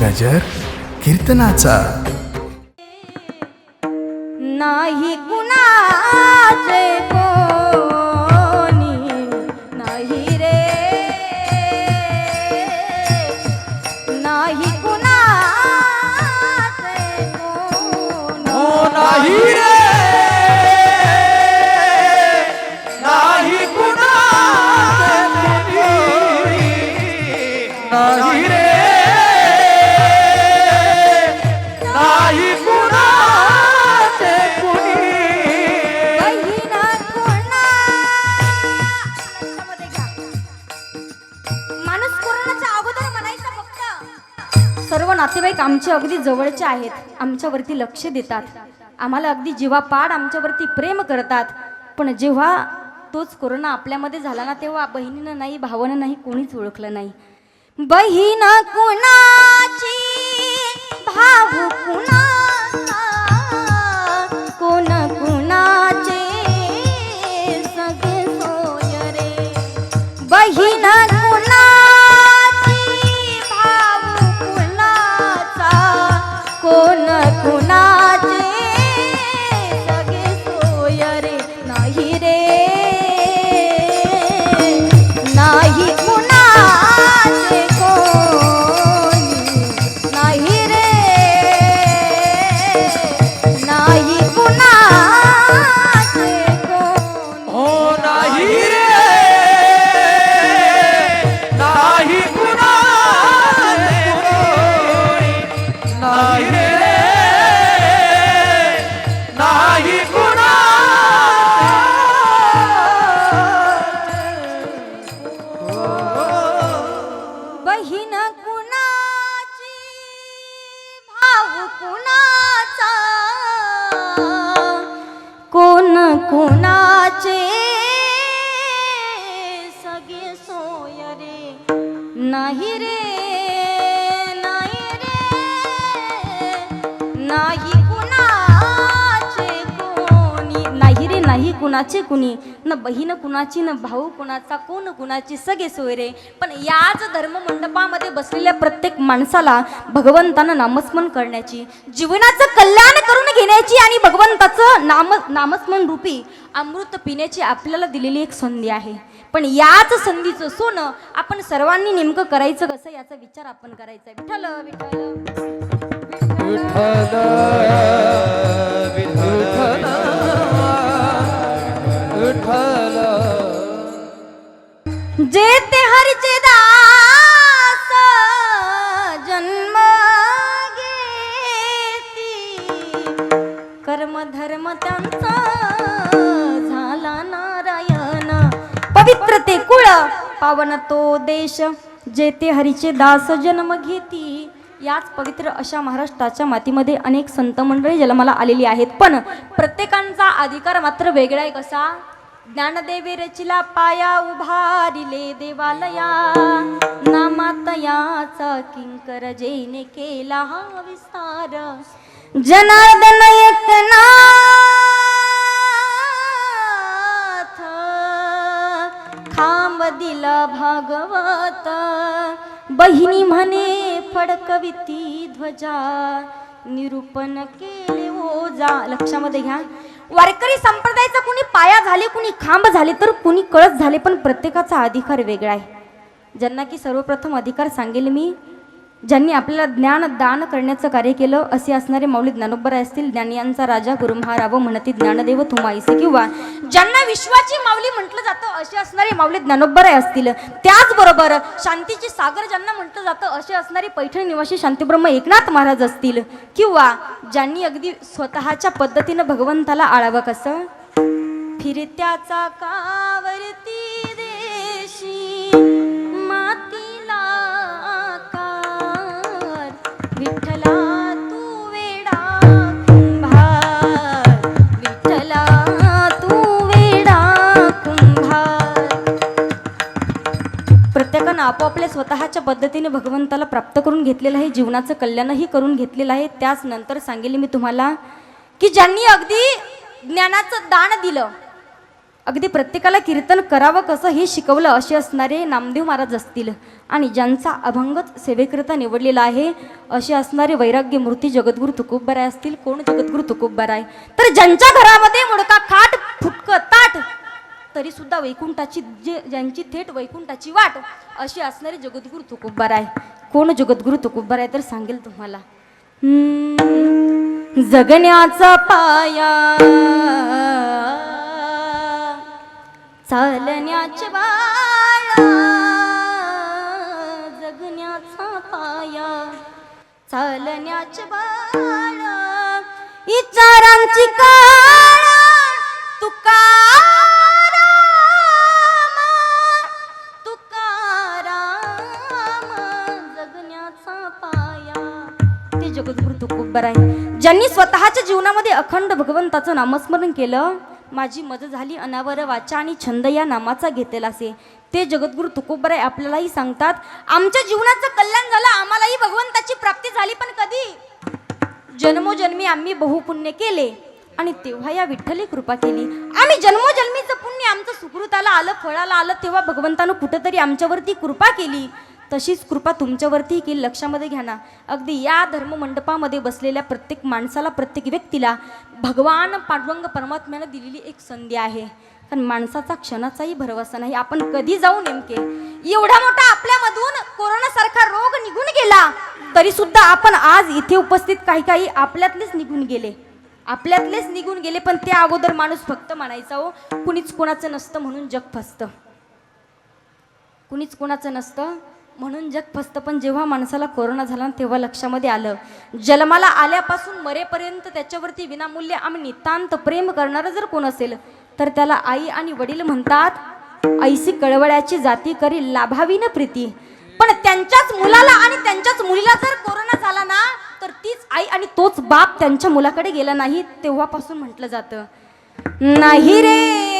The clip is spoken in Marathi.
गजर कीर्तनाचा. नाही कुणाचे नातेवाईक आमचे अगदी जवळचे आहेत. आमच्यावरती लक्ष देतात. आम्हाला अगदी जीवापाड आमच्यावरती प्रेम करतात. पण जेव्हा तोच कोरोना आपल्यामध्ये झाला ना तेव्हा बहिणीनं नाही भावानं नाही कोणीच ओळखलं नाही. बहीण कुणाची भाऊ कुणा नाही रे नाही बहीण कुणाची भाऊ कुणाचा? कोण कुणाचे? सगळे सोयरे नाही रे नाही कुणाचे कोणी. नाही रे नाही कुणाचे कुणी. न बहीण कुणाची न भाऊ कुणाचा कोण कुणाची सगळे सोय रे. पण याच धर्म मंडपामध्ये बसलेल्या प्रत्येक माणसाला भगवंतानं नामस्मरण करण्याची जीवनाचं कल्याण करून घेण्याची आणि भगवंताचं नाम नामस्मरण रूपी अमृत पिण्याची आपल्याला दिलेली एक संधी आहे. पण याच संधीचं सोनं आपण सर्वांनी नेमकं करायचं कसं याचा विचार आपण करायचा विठ्ठल विठ्ठल. जेते विठ्ठल हरिचे दास जन्म घेती. कर्म धर्म त्यांचा झाला नारायण. पवित्र ते कुळ पावन तो देश. जेते हरीचे दास जन्म घेती. याच पवित्र अशा महाराष्ट्राच्या मातीमध्ये अनेक संत मंडळी जन्माला आलेली आहेत. पण प्रत्येकांचा अधिकार मात्र वेगळा आहे कसा? ज्ञानदेवी रचिला पाया उभारिले देवालया. नामातयाचा किंकर जेने केला हा विस्तार. जनार्दन एकनाथ. खांब दिला भागवत. बहिणी म्हणे फडकविती ध्वजा. निरूपण केले ओजा लक्षामध्ये घ्या. वारकरी संप्रदायाचा कुणी पाया झाले कुणी खांब झाले तर कुणी कळस झाले पण प्रत्येकाचा अधिकार वेगळा आहे. ज्यांना की सर्वप्रथम अधिकार सांगेल मी ज्यांनी आपल्याला ज्ञान दान करण्याचं कार्य केलं असे असणारे माऊली ज्ञानोबर असतील. ज्ञानियांचा राजा गुरुमहाराव म्हणती ज्ञानदेव थुमाईसे किंवा ज्यांना विश्वाची माऊली म्हटलं जातं असे असणारे माऊली ज्ञानोबर असतील. त्याचबरोबर शांतीची सागर ज्यांना म्हटलं जातं असे असणारे पैठण निवासी शांतीब्रह्म एकनाथ महाराज असतील. किंवा ज्यांनी अगदी स्वतःच्या पद्धतीनं भगवंताला आळावं कसं? फिरत्याचा कावरती देशी आपापल्या स्वतःच्या पद्धतीने भगवंताला प्राप्त करून घेतलेलं आहे जीवनाचं कल्याणही करून घेतलेलं आहे. त्याच नंतर सांगेल मी तुम्हाला की ज्यांनी अगदी ज्ञानाचं दान दिलं अगदी प्रत्येकाला कीर्तन करावं कसं हे शिकवलं असे असणारे नामदेव महाराज असतील. आणि ज्यांचा अभंगच सेवेकरिता निवडलेला आहे असे असणारे वैराग्य मूर्ती जगद्गुरु तुकोबराय असतील. कोण जगद्गुरु तुकोबराय? तर ज्यांच्या घरामध्ये मुडका खाट फुटक ताट तरी सुद्धा वैकुंठाची जे ज्यांची थेट वैकुंठाची वाट अशी असणारे जगद्गुरु तुकोबराय. कोण जगद्गुरु तुकोबराय तर सांगेल तुम्हाला. जगण्याचा पाया चालण्याचे बाळा जगण्याचा पाया. चालण्याचे बाळा इचारांची काळ तुकाराम तुकाराम जगण्याचा पाया. ते जगद्गुरु तुकोबर आहे ज्यांनी स्वतःच्या जीवनामध्ये अखंड भगवंताचं नामस्मरण केलं माझी मज झाली अनावर वाचा आणि छंद या नामाचा घेतलेला असे. ते जगद्गुरु तुकोबराय आपल्यालाही सांगतात आमच्या जीवनाचं कल्याण झालं आम्हालाही भगवंताची प्राप्ती झाली पण कधी? जन्मोजन्मी आम्ही बहुपुण्य केले आणि तेव्हा या विठ्ठली कृपा केली. आम्ही जन्मोजन्मीचं पुण्य आमचं सुकृताला आलं फळाला आलं तेव्हा भगवंतानं कुठंतरी आमच्यावरती कृपा केली. तशीच कृपा तुमच्यावरती की लक्षामध्ये घ्या ना. अगदी या धर्ममंडपामध्ये बसलेल्या प्रत्येक माणसाला प्रत्येक व्यक्तीला भगवान पांडुरंग परमात्म्यानं दिलेली एक संधी आहे. कारण माणसाचा क्षणाचाही भरवसा नाही. आपण कधी जाऊ नेमके? एवढा मोठा आपल्यामधून कोरोनासारखा रोग निघून गेला तरी सुद्धा आपण आज इथे उपस्थित काही काही आपल्यातलेच निघून गेले. आपल्यातलेच निघून गेले पण त्या अगोदर माणूस फक्त म्हणायचा हो कुणीच कोणाचं नसतं म्हणून जग फसतं. कुणीच कोणाचं नसतं म्हणून जग फसतं पण जेव्हा माणसाला कोरोना झाला ना, तेव्हा लक्षामध्ये आलं. जन्माला आल्यापासून मरेपर्यंत त्याच्यावरती विनामूल्य आम्ही नितांत प्रेम करणारं जर कोण असेल तर त्याला आई आणि वडील म्हणतात ऐसी कळवळ्याची जाती करी लाभावी न प्रीती. पण त्यांच्याच मुलाला आणि त्यांच्याच मुलीला जर कोरोना झाला ना तर तीच आई आणि तोच बाप त्यांच्या मुलाकडे गेला नाही तेव्हापासून म्हटलं जातं. नाही रे!